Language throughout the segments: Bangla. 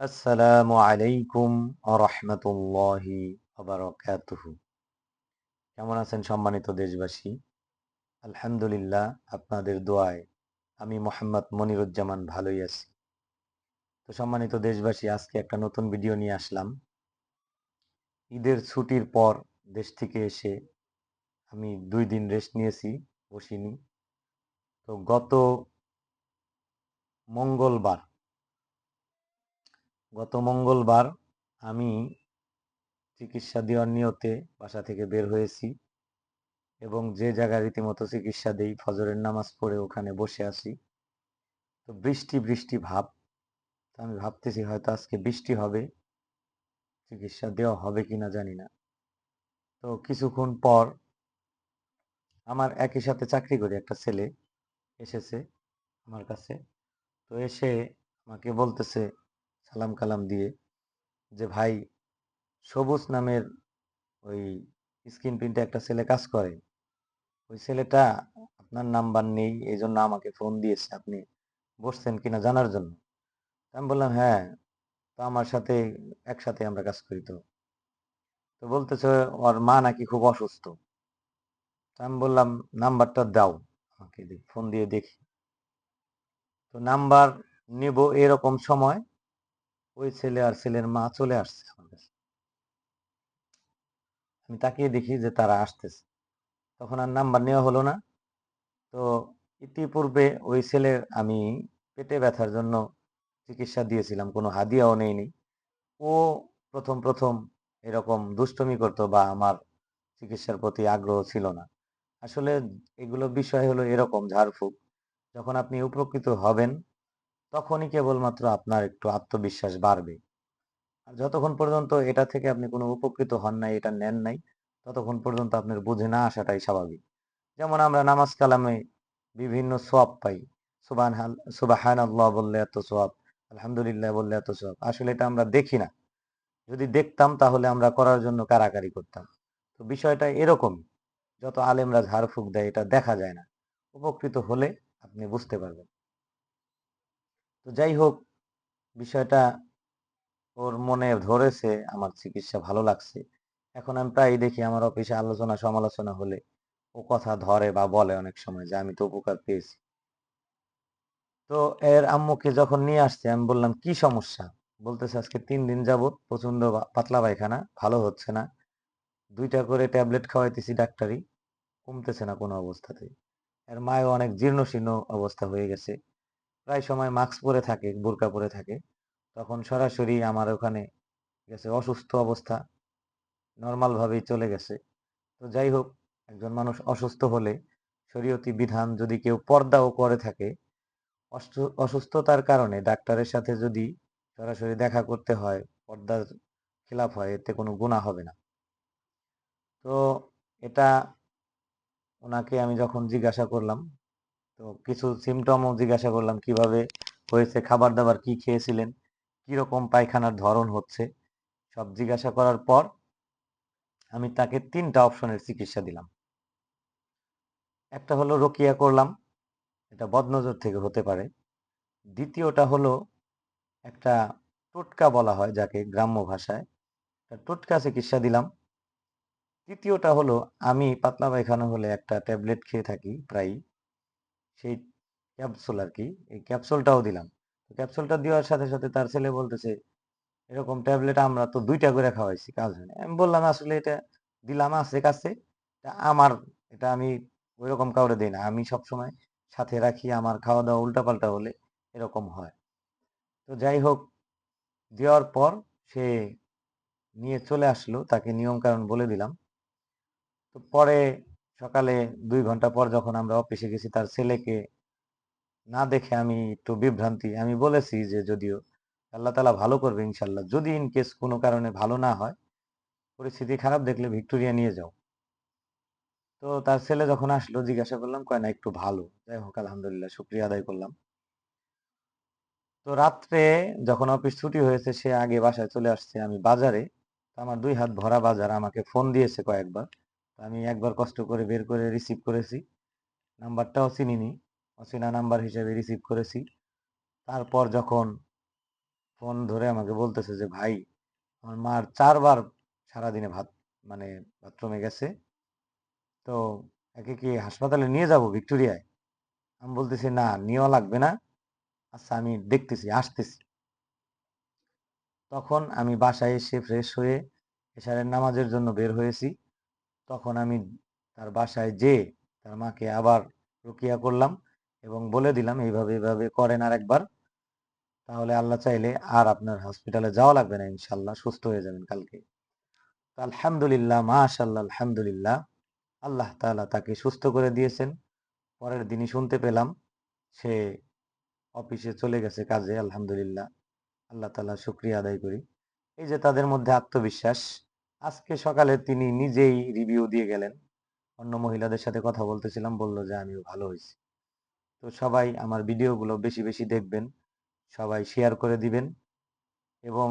আসসালামু আলাইকুম আরহামতুল্লাহি আবরকাতুহু কেমন আছেন সম্মানিত দেশবাসী? আলহামদুলিল্লাহ, আপনাদের দোয়ায় আমি মোহাম্মদ মনিরুজ্জামান ভালোই আছি। তো সম্মানিত দেশবাসী, আজকে একটা নতুন ভিডিও নিয়ে আসলাম। ঈদের ছুটির পর দেশ থেকে এসে আমি দুই দিন রেস্ট নিয়েছি, বসিনি। তো গত মঙ্গলবার গত মঙ্গলবার আমি চিকিৎসা দেওয়ার নিয়তে বাসা থেকে বের হয়েছি এবং যে জায়গায় রীতিমতো চিকিৎসা দেই, ফজরের নামাজ পড়ে ওখানে বসে আছি। তো বৃষ্টি বৃষ্টি ভাব। তো আমি ভাবতেছি হয়তো আজকে বৃষ্টি হবে, চিকিৎসা দেওয়া হবে কি না জানি না। তো কিছুক্ষণ পর আমার একই সাথে চাকরি করি একটা ছেলে এসেছে আমার কাছে। তো এসে আমাকে বলতেছে সালাম কালাম দিয়ে যে, ভাই, সবুজ নামের ওই স্ক্রিন প্রিন্টে একটা ছেলে কাজ করে। ওই ছেলেটা আপনার নাম্বার নেই এই জন্য আমাকে ফোন দিয়েছে। আপনি বসছেন কিনা জানার জন্য। আমি বললাম হ্যাঁ তো আমার সাথে একসাথে আমরা কাজ করি তো। তো বলতেছে, ওর মা নাকি খুব অসুস্থ। আমি বললাম, নাম্বারটা দাও আমাকে ফোন দিয়ে দেখি। তো নাম্বার নিব এরকম সময় ওই ছেলে আর ছেলের মা চলে আসছে আমি তাকিয়ে দেখি যে তারা আসতেছে। তখন আর নাম্বার নেওয়া হলো না। তো ইতিপূর্বে ওই ছেলের আমি পেটে ব্যথার জন্য চিকিৎসা দিয়েছিলাম, কোনো হাদিয়াও নেইনি। ও প্রথম প্রথম এরকম দুষ্টমি করতো বা আমার চিকিৎসার প্রতি আগ্রহ ছিল না। আসলে এগুলো বিষয় হলো এরকম ঝাড়ফুঁক। যখন আপনি উপকৃত হবেন তখনই কেবলমাত্র আপনার একটু আত্মবিশ্বাস বাড়বে। আর যতক্ষণ পর্যন্ত এটা থেকে আপনি কোনো উপকৃত হন নাই, এটা নেন নাই, ততক্ষণ পর্যন্ত আপনার বুঝে না আসাটাই স্বাভাবিক। যেমন আমরা নামাজ কালামে বিভিন্ন সোয়াব পাই। সুবান সুবাহান আল্লাহ বললে এত সোয়াব আলহামদুলিল্লাহ বললে এত সোয়াব আসলে এটা আমরা দেখি না। যদি দেখতাম তাহলে আমরা করার জন্য কারাকারি করতাম। তো বিষয়টা এরকমই যত আলেমরা ঝাড়ফুঁক দেয় এটা দেখা যায় না। উপকৃত হলে আপনি বুঝতে পারবেন। তো যাই হোক, বিষয়টা ওর মনে ধরেছে, আমার চিকিৎসা ভালো লাগছে। এখন আমি প্রায় দেখি আমার অফিসে আলোচনা সমালোচনা হলে ও কথা ধরে বা বলে অনেক সময় যে আমি তো উপকার পেয়েছি। তো এর আম্মুকে যখন নিয়ে আসছে, আমি বললাম, কি সমস্যা? বলতেছে, আজকে তিন দিন যাবত প্রচণ্ড পাতলা পায়খানা, ভালো হচ্ছে না। দুইটা করে ট্যাবলেট খাওয়াইতেছি ডাক্তারি, কমতেছে না কোনো অবস্থাতেই এর মায়ও অনেক জীর্ণ শীর্ণ অবস্থা হয়ে গেছে। প্রায় সময় মাস্ক পরে থাকে, বোরকা পরে থাকে। তখন সরাসরি আমার ওখানে গেছে, অসুস্থ অবস্থা নর্মাল ভাবেই চলে গেছে। তো যাই হোক, একজন মানুষ অসুস্থ হলে শরীয়তি বিধান যদি কেউ পর্দাও করে থাকে অসুস্থতার কারণে ডাক্তারের সাথে যদি সরাসরি দেখা করতে হয়, পর্দার খেলাফ হয়, এতে কোনো গুণা হবে না। তো এটা ওনাকে আমি যখন জিজ্ঞাসা করলাম তো কিছু সিমটমও জিজ্ঞাসা করলাম, কীভাবে হয়েছে খাবার দাবার কি খেয়েছিলেন, কীরকম পায়খানার ধরন হচ্ছে, সব জিজ্ঞাসা করার পর আমি তাকে তিনটা অপশনের চিকিৎসা দিলাম। একটা হলো রকিয়া করলাম, এটা বদনজর থেকে হতে পারে। দ্বিতীয়টা হলো একটা টোটকা বলা হয় যাকে গ্রাম্য ভাষায় টোটকা চিকিৎসা দিলাম। তৃতীয়টা হলো আমি পাতলা পায়খানা হলে একটা ট্যাবলেট খেয়ে থাকি প্রায় সেই ক্যাপসুল আর কি এই ক্যাপসুলটাও দিলাম। ক্যাপসুলটা দেওয়ার সাথে সাথে তার ছেলে বলতেছে, এরকম ট্যাবলেট আমরা তো দুইটা করে খাওয়াইছি, কাজ হয় আমি বললাম, আসলে এটা দিলাম আছে কাছে আমার, এটা আমি ওই রকম কাউরে দিই না। আমি সবসময় সাথে রাখি, আমার খাওয়া দাওয়া উল্টাপাল্টা হলে এরকম হয়। তো যাই হোক, দেওয়ার পর সে নিয়ে চলে আসলো, তাকে নিয়ম কারণ বলে দিলাম। তো পরে সকালে দুই ঘণ্টা পর যখন আমরা অফিসে গেছি, তার ছেলেকে না দেখে আমি একটু বিভ্রান্তি। আমি বলেছি যে যদিও আল্লাহ তালা ভালো করবে ইনশাল্লাহ যদি ইন কেস কোনো কারণে ভালো না হয়, পরিস্থিতি খারাপ দেখলে ভিক্টোরিয়া নিয়ে যাও। তো তার ছেলে যখন আসলো, জিজ্ঞাসা করলাম, কয় না, একটু ভালো। যাই হোক, আলহামদুলিল্লাহ, শুক্রিয়া আদায় করলাম। তো রাত্রে যখন অফিস ছুটি হয়েছে, সে আগে বাসায় চলে আসছে। আমি বাজারে আমার দুই হাত ভরা বাজার আমাকে ফোন দিয়েছে কয়েকবার। আমি একবার কষ্ট করে বের করে রিসিভ করেছি। নাম্বারটাও চিনিনি, অচেনা নাম্বার হিসেবে রিসিভ করেছি। তারপর যখন ফোন ধরে আমাকে বলতেছে যে, ভাই, আমার মার চারবার সারাদিনে ভাত মানে বাথরুমে গেছে। তো একে কি হাসপাতালে নিয়ে যাব ভিক্টোরিয়ায়? আমি বলতেছি, না, নেওয়া লাগবে না। আচ্ছা আমি দেখতেছি, আসতেছি। তখন আমি বাসায় এসে ফ্রেশ হয়ে এশারের নামাজের জন্য বের হয়েছি। তখন আমি তার বাসায় যে তার মাকে আবার রুকিয়া করলাম এবং বলে দিলাম, এইভাবে এইভাবে করেন আর একবার তাহলে আল্লাহ চাইলে আর আপনার হসপিটালে যাওয়া লাগবে না ইনশাল্লাহ সুস্থ হয়ে যাবেন কালকে। তো আলহামদুলিল্লাহ মাশাল্লাহ আলহামদুলিল্লাহ, আল্লাহ তাআলা তাকে সুস্থ করে দিয়েছেন। পরের দিনই শুনতে পেলাম সে অফিসে চলে গেছে কাজে, আলহামদুলিল্লাহ। আল্লাহ তালা শুক্রিয়া আদায় করি। এই যে তাদের মধ্যে আত্মবিশ্বাস আজকে সকালে তিনি নিজেই রিভিউ দিয়ে গেলেন। অন্য মহিলাদের সাথে কথা বলতেছিলাম, বলল যে, আমিও ভালো হয়েছি। তো সবাই আমার ভিডিওগুলো বেশি বেশি দেখবেন, সবাই শেয়ার করে দিবেন এবং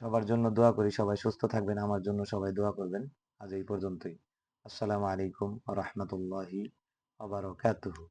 সবার জন্য দোয়া করি সবাই সুস্থ থাকবেন, আমার জন্য সবাই দোয়া করবেন। আজ এই পর্যন্তই। আসসালামু আলাইকুম রহমতুল্লাহি আবারকাতুহু